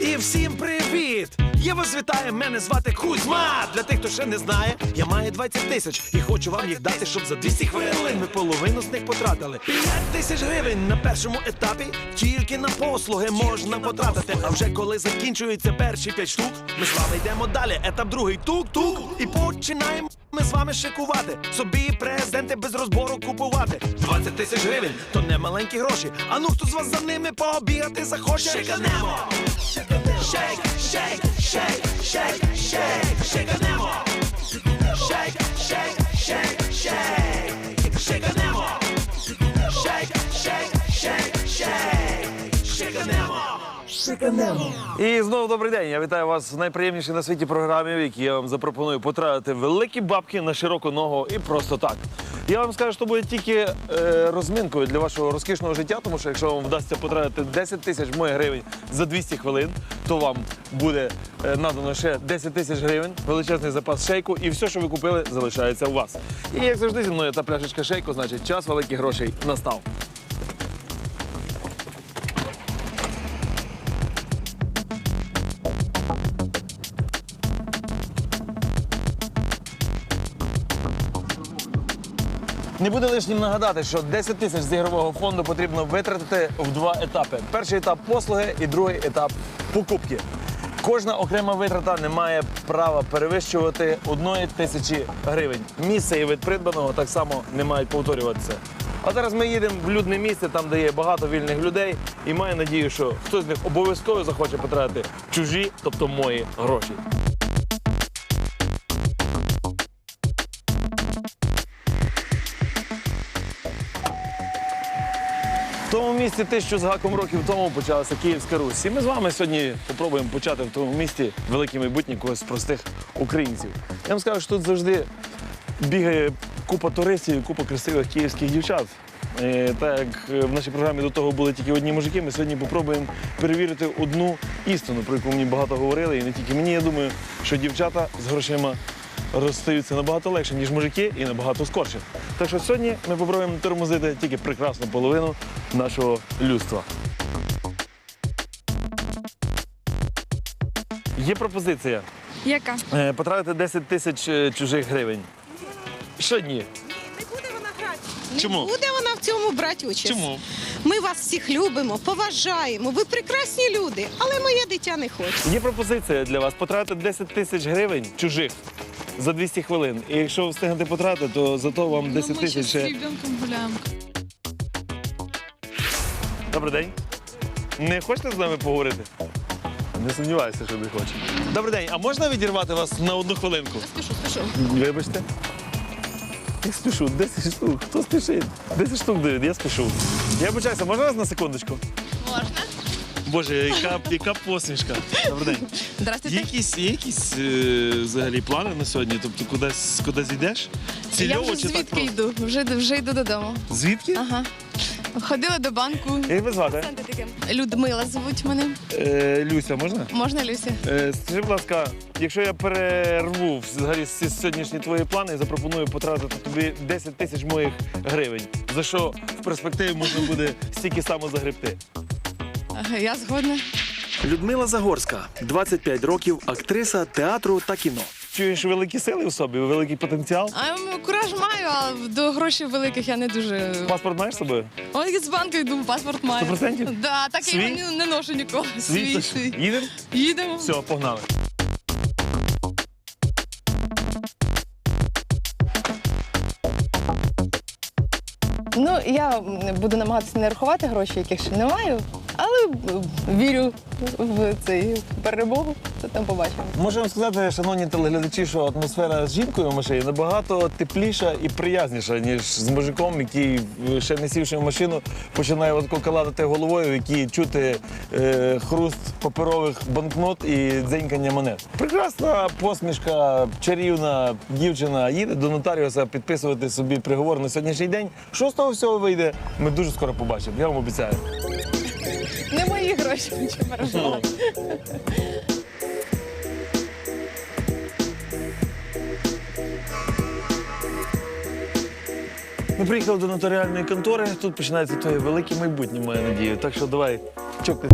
І всім привіт! Я вас вітаю, мене звати Кузьма. Для тих, хто ще не знає, я маю 20 тисяч і хочу вам їх дати, щоб за 200 хвилин ми половину з них потратили. 5 тисяч гривень на першому етапі тільки на послуги можна потратити. А вже коли закінчуються перші 5 штук, ми з вами йдемо далі. Етап другий тук-тук. І починаємо ми з вами шикувати. Собі презенти без розбору купувати. 20 тисяч гривень то не маленькі гроші. А ну хто з вас за ними пообігати захоче? Шиканемо! shake, shake, shake, shake, shake, shake a lemon. Shake, shake. Шиканемо! І знову добрий день. Я вітаю вас в найприємнішій на світі програмі, в якій я вам запропоную потратити великі бабки на широку ногу і просто так. Я вам скажу, що буде тільки е, розминкою для вашого розкішного життя, тому що якщо вам вдасться потратити 10 тисяч моїх гривень за 200 хвилин, то вам буде е, надано ще 10 тисяч гривень, величезний запас шейку, і все, що ви купили, залишається у вас. І як завжди зі мною та пляшечка шейку, значить час великих грошей настав. Не буде лишнім нагадати, що 10 тисяч з ігрового фонду потрібно витратити в два етапи: перший етап послуги і другий етап покупки. Кожна окрема витрата не має права перевищувати одної тисячі гривень. Місце і вид придбаного так само не мають повторюватися. А зараз ми їдемо в людне місце, там де є багато вільних людей, і маю надію, що хтось з них обов'язково захоче потратити чужі, тобто мої гроші. Тому місці тисячу з гаком років тому почалася Київська Русь. І ми з вами сьогодні спробуємо почати в тому місті велике майбутнє когось з простих українців. Я вам скажу, що тут завжди бігає купа туристів і купа красивих київських дівчат. Е, Так як в нашій програмі до того були тільки одні мужики, ми сьогодні спробуємо перевірити одну істину, про яку мені багато говорили, і не тільки мені. Я думаю, що дівчата з грошима розстаються набагато легше, ніж мужики, і набагато скорше. Так що сьогодні ми спробуємо тормозити тільки прекрасну половину нашого людства. Є пропозиція Яка? е, потратити 10 тисяч е, чужих гривень. Що ні? Не буде вона грати. Чому? Не буде вона в цьому брати участь. Чому? Ми вас всіх любимо, поважаємо. Ви прекрасні люди, але моє дитя не хоче. Є пропозиція для вас потратити 10 тисяч гривень чужих за 200 хвилин. І якщо встигнете потратити, то зато вам 10 ну, ми тисяч. ще з ребенком гуляємо. Добрий день. Не хочете з нами поговорити? Не сумніваюся, що не хочете. Добрий день, а можна відірвати вас на одну хвилинку? Спішу, спішу. Вибачте. Я спішу, 10 штук. Хто спішить? 10 штук дають, я спішу. Я вибачаюся, можна вас на секундочку? Можна. Боже, яка, яка посмішка. Добрий день. Здравствуйте. Є якісь, є якісь е, взагалі плани на сьогодні? Тобто кудись, кудись йдеш? Я Цільово вже чи так звідки просто? йду? Вже, вже йду додому. Звідки? Ага. Ходила до банку. Як ви звати? Людмила звуть мене. Е, Люся, можна? Можна Люся? Е, скажи, будь ласка, якщо я перерву взагалі всі сьогоднішні твої плани і запропоную потратити тобі 10 тисяч моїх гривень, за що в перспективі можна буде стільки само загребти? Я згодна. Людмила Загорська, 25 років, актриса театру та кіно. Чуєш великі сили в собі, великий потенціал? А м, кураж маю, а до грошей великих я не дуже. Паспорт маєш з собою? Ой, з банку йду, паспорт маю. 100%? Да, так я Свій? його не, не ношу ніколи. Свій, свій. Їдемо? Їдемо. Все, погнали. Ну, я м, буду намагатися не рахувати гроші, яких ще не маю, але вірю в цей перемогу, то там побачимо. Вам сказати, шановні телеглядачі, що атмосфера з жінкою в машині набагато тепліша і приязніша, ніж з мужиком, який е, ще не сівши в машину, починає отако калатати головою, в якій чути е, хруст паперових банкнот і дзенькання монет. Прекрасна посмішка, чарівна дівчина їде до нотаріуса підписувати собі приговор на сьогоднішній день. Що з того всього вийде, ми дуже скоро побачимо. Я вам обіцяю. Не мої гроші, нічого переживати. Ми приїхали до нотаріальної контори. Тут починається твоє велике майбутнє, маю надію. Так що давай, чокни.